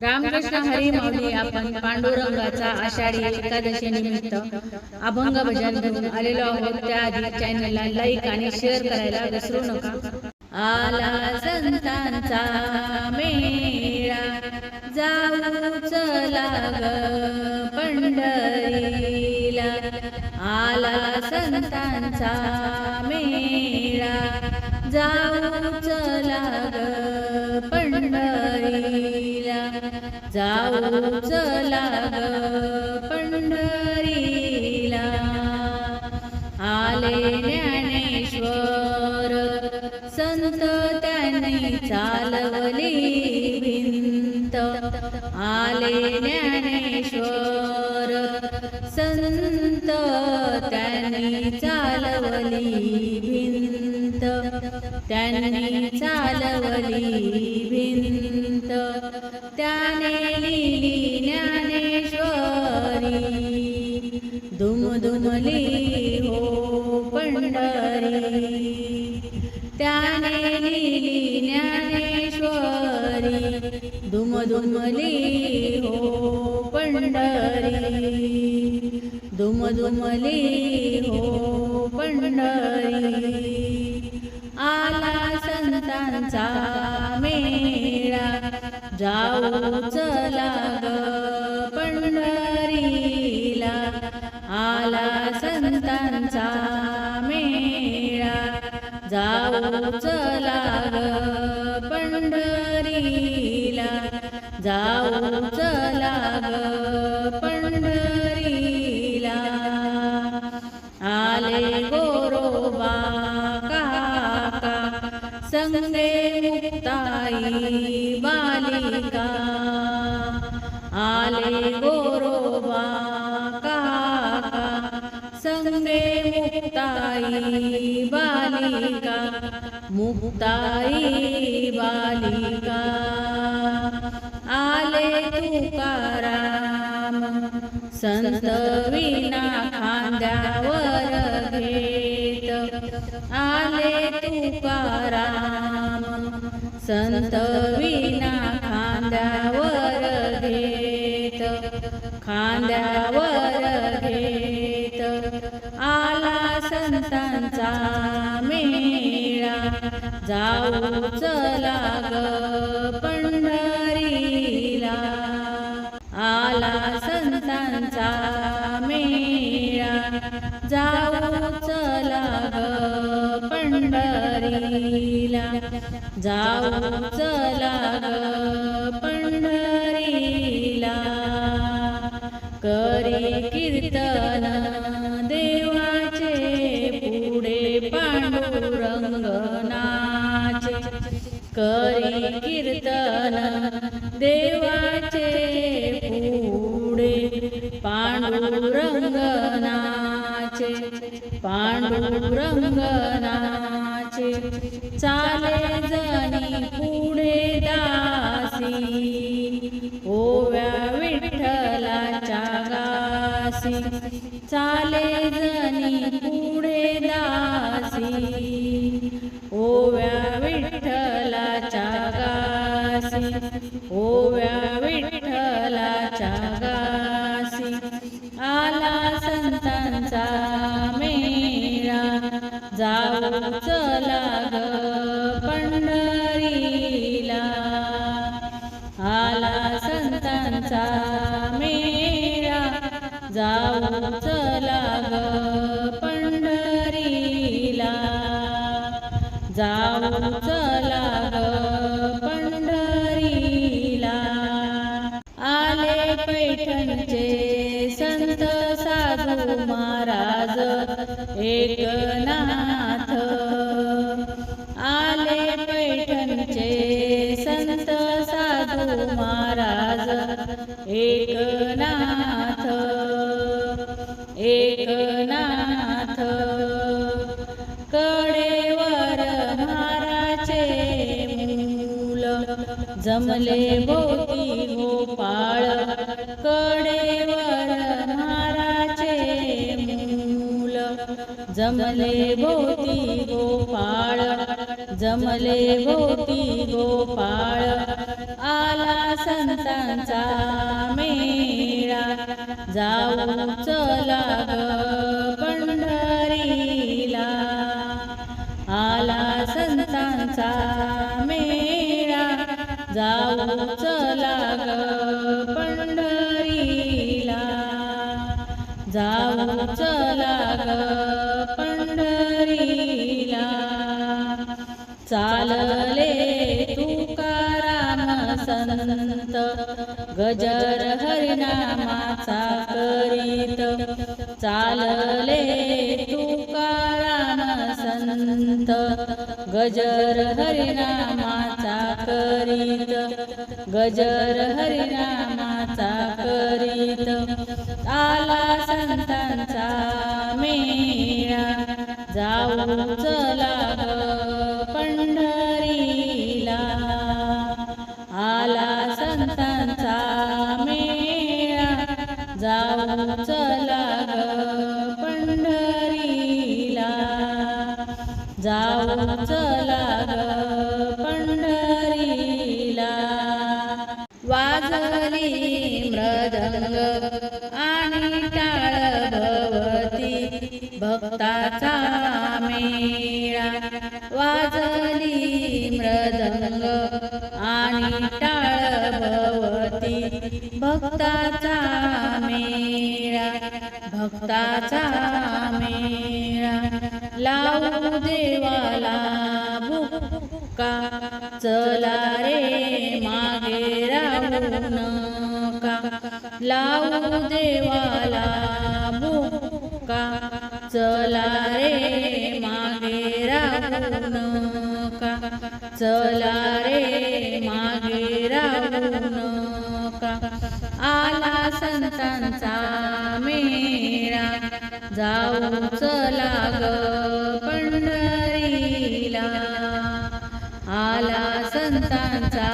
रामकृष्ण हरी माऊली आपण पांडुरंगाचा आषाढी एकादशी निमित्त अभंग भजन घेऊन आलेलो आहोत. त्याआधी चॅनलला लाईक आणि शेअर करायला विसरू नका. आला संतांचा मेळा. जाऊ चला ग पंढरीला. आला संतांचा मेळा. जाऊ चला ग पंढरीला. जाऊ चला ग पंढरीला. आले ज्ञानेश्वर. संत त्यांनी चालवली भिंत. आले ज्ञानेश्वर. संत त्यांनी चालवली भिंत. त्यांनी चालवली भिंत. ज्ञानेश्वरी दुमदुमली हो पंढरी। त्याने लिहिली ज्ञानेश्वरी दुमदुमली हो पंढरी। दुमदुमली हो पंढरी। आला संतांचा मेळा जाऊ चला ग पंढरीला. आला संतांचा मेळा. जाऊ चला ग पंढरीला. जाऊ चला ग संगे मुक्ताई बालिका आले गोरोबा काका संगे मुक्ताई बालिका मुक्ताई बालिका आले तुकाराम संत विना खांद्यावर घे आले तुकाराम संत विना खांद्यावर घेत. खांद्यावर घेत. आला संतांचा मेळा. जाऊ चला ग पंढरीला. आला संतांचा जाऊ चला ग पंढरीला. जाऊ चला ग पंढरीला. करी कीर्तन देवाचे पुढे पांडुरंग नाचे करी कीर्तन देवाचे पुढे पांडुरंग पांडुरंगनाचे चाले जनी पुढे दासी. ओव्या विठ्ठलाच्या गासी. चाले जनी पुढे दासी. ओव्या विठ्ठलाच्या गासी. ओव्या विठ्ठलाच्या गासी. आला संतांचा जाऊ चला ग पंढरीला. आला संतांचा मेळा. जाऊ चला ग पंढरीला. जाऊ चला जमले भोवती गोपाळ कडेवर महाराचे मूल. जमले भोवती गोपाळ जमले भोवती गोपाळ. आला संतांचा मेळा. जाऊ चला ग पंढरीला. आला संतांचा जाऊ चला ग पंढरीला जाऊ चला ग पंढरीला चालले तुकाराम संत गजर हरिनामाचा करीत चालले संत गजर हरिनामाचा करीत गजर हरिनामाचा करीत आला संतांचा मेळा जाऊ चला जाऊ चला पंढरीला. वाजली मृदंग आणि टाळ भवती भक्ताचा मेळा. वाजली मृदंग आणि टाळ भवती भक्ताचा मेळा. भक्ताचा लावू देवाला बुक्का चला रे मागे राहू नका. लावू देवाला बुक्का चला रे मागे राहू नका. चला रे मागे राहू नका. आला संतांचा जाऊच चला पंढरीला. आला संतांचा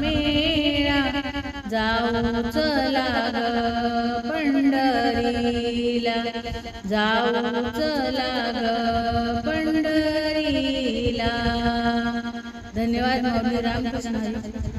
मेळा. जाऊच चला पंढरीला. जाऊच चला पंढरीला. धन्यवाद माऊली रामकृष्ण